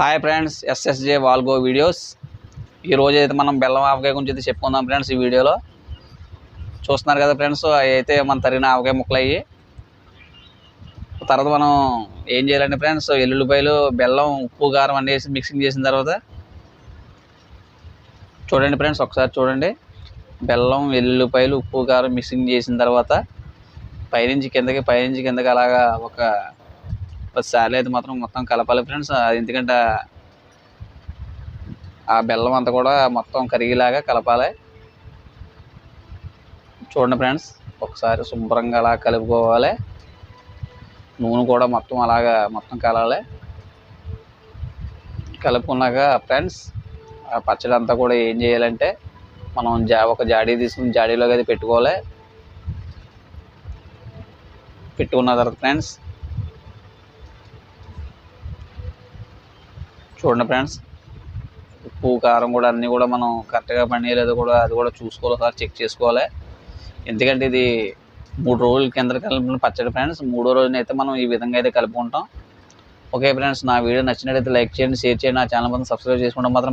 Hi friends SSJ vlog videos ఈ రోజు అయితే మనం బెల్లం ఆవకాయ గురించి అయితే చెప్పుకుందాం ఫ్రెండ్స్ ఈ వీడియోలో. చూస్తున్నారు కదా ఫ్రెండ్స్ అవి అయితే మన తరిగిన ఆవకాయ ముక్కలు అయ్యి తర్వాత మనం ఏం చేయాలండి ఫ్రెండ్స్ ఎల్లుల్లిపాయలు బెల్లం ఉప్పు కారం అన్నీ వేసి మిక్సింగ్ చేసిన తర్వాత చూడండి ఫ్రెండ్స్ ఒకసారి చూడండి. బెల్లం వెల్లుల్లిపాయలు ఉప్పు కారం మిక్సింగ్ చేసిన తర్వాత పైనుంచి కిందకి పైనుంచి కిందకి అలాగా ఒక శారీ అయితే మాత్రం మొత్తం కలపాలి ఫ్రెండ్స్. అది ఎందుకంటే ఆ బెల్లం అంతా కూడా మొత్తం కరిగేలాగా కలపాలి. చూడండి ఫ్రెండ్స్ ఒకసారి శుభ్రంగా అలా కలుపుకోవాలి. నూనె కూడా మొత్తం అలాగా మొత్తం కలాలి. కలుపుకున్నాక ఫ్రెండ్స్ ఆ పచ్చడి అంతా కూడా ఏం చేయాలంటే మనం జా ఒక జాడీ తీసుకుని జాడీలోకి అది పెట్టుకోవాలి. పెట్టుకున్న తర్వాత ఫ్రెండ్స్ చూడండి ఫ్రెండ్స్. ఉప్పు కారం కూడా అన్నీ కూడా మనం కరెక్ట్గా పండి లేదో కూడా అది కూడా చూసుకోవాలి ఒకసారి చెక్ చేసుకోవాలి. ఎందుకంటే ఇది మూడు రోజుల కింద కలిపిన పచ్చడి ఫ్రెండ్స్. మూడో రోజున అయితే మనం ఈ విధంగా అయితే కలుపుకుంటాం. ఓకే ఫ్రెండ్స్ నా వీడియో నచ్చినట్లయితే లైక్ చేయండి షేర్ చేయండి. నా ఛానల్ మొత్తం సబ్స్క్రైబ్ చేసుకుంటాం మాత్రం